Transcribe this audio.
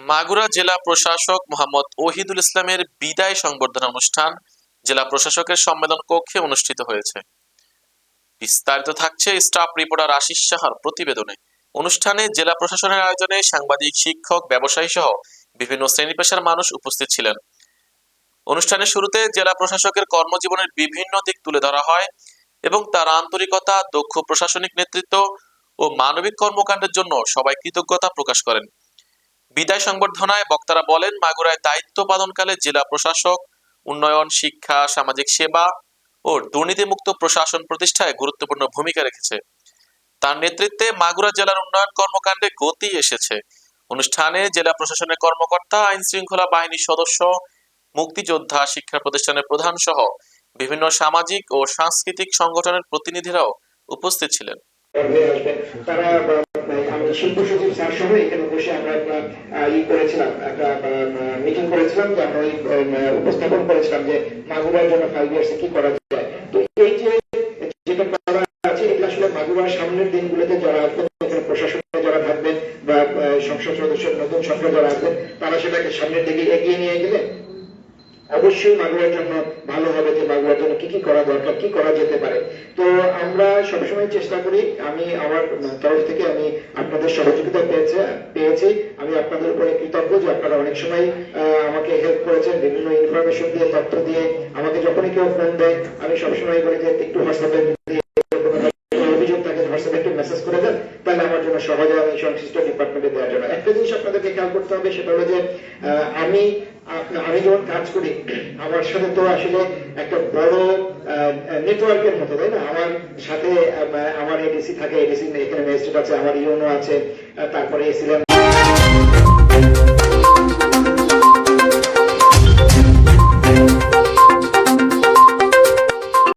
মাগুরা জেলা প্রশাসক মোহাম্মদ ওহিদুল ইসলামের বিদায় সংবর্ধনা অনুষ্ঠান জেলা প্রশাসকের সম্মেলন কক্ষে অনুষ্ঠিত হয়েছে। বিস্তারিত থাকছে স্টাফ রিপোর্টার আশিস সাহার প্রতিবেদনে। অনুষ্ঠানে জেলা প্রশাসনের আয়োজনে সাংবাদিক, শিক্ষক, ব্যবসায়ী সহ বিভিন্ন শ্রেণি পেশার মানুষ উপস্থিত ছিলেন। অনুষ্ঠানের শুরুতে জেলা প্রশাসকের কর্মজীবনের বিভিন্ন দিক তুলে ধরা হয় এবং তার আন্তরিকতা, দক্ষ প্রশাসনিক নেতৃত্ব ও মানবিক কর্মকাণ্ডের জন্য সবাই কৃতজ্ঞতা প্রকাশ করেন। বিদায় সংবর্ধনায় বক্তারা বলেন, মাগুরায় দায়িত্ব পালনকালে জেলা প্রশাসক, উন্নয়ন, শিক্ষা, সামাজিক সেবা ও দুর্নীতিমুক্ত প্রশাসন প্রতিষ্ঠায় গুরুত্বপূর্ণ ভূমিকা রেখেছে। তার নেতৃত্বে মাগুরা জেলার উন্নয়ন কর্মকাণ্ডে গতি এসেছে। অনুষ্ঠানে জেলা প্রশাসনের কর্মকর্তা আইন শৃঙ্খলা বাহিনীর সদস্য, মুক্তিযোদ্ধা, শিক্ষা প্রতিষ্ঠানের প্রধান সহ বিভিন্ন সামাজিক ও সাংস্কৃতিক সংগঠনের প্রতিনিধিরাও উপস্থিত ছিলেন। তারা শিল্প সচিব স্যার সহ এখানে বসে আমরা একটা ই করেছিলাম, একটা মিটিং করেছিলাম, যে আমরা উপস্থাপন করেছিলাম যে মাগুরার জন্য ফাইভ ইয়ার্সে কি করা যায়। তো এই যে যেটা করা আছে, এটা আসলে মাগুরার সামনের দিনগুলোতে যারা প্রশাসনে যারা থাকবেন বা সংসদ সদস্য নতুন সরকার যারা আছেন, তারা সেটাকে সামনের দিকে এগিয়ে নিয়ে গেলে অবশ্যই মাগুরার জন্য ভালো হবে যে মাগুরার জন্য কি কি করা দরকার, কি করা যেতে পারে। তো আমরা সবসময় চেষ্টা করি, আমি আমার তরফ থেকে আমি আপনাদের সহযোগিতা পেয়েছে, পেয়েছি। আমি আপনাদের উপরে কৃতজ্ঞ যে আপনারা অনেক সময় আমাকে হেল্প করেছেন, বিভিন্ন ইনফরমেশন দিয়ে, তথ্য দিয়ে। আমাকে যখনই কেউ ফোন দেয়, আমি সবসময় বলি যে, একটু হোয়াটসঅ্যাপে আমি সংশ্লিষ্ট ডিপার্টমেন্টে দেওয়ার জন্য। একটা জিনিস আপনাদেরকে খেয়াল করতে হবে, সেটা হলো যে আমি আমি যখন কাজ করি। আমার সাথে তো আসলে একটা বড় নেটওয়ার্কের মতো, তাই না? আমার সাথে আমার এডিসি থাকে এডিসি এখানে ম্যাজিস্ট্রেট আছে, আমার ইউনো আছে তারপরে এসিলেন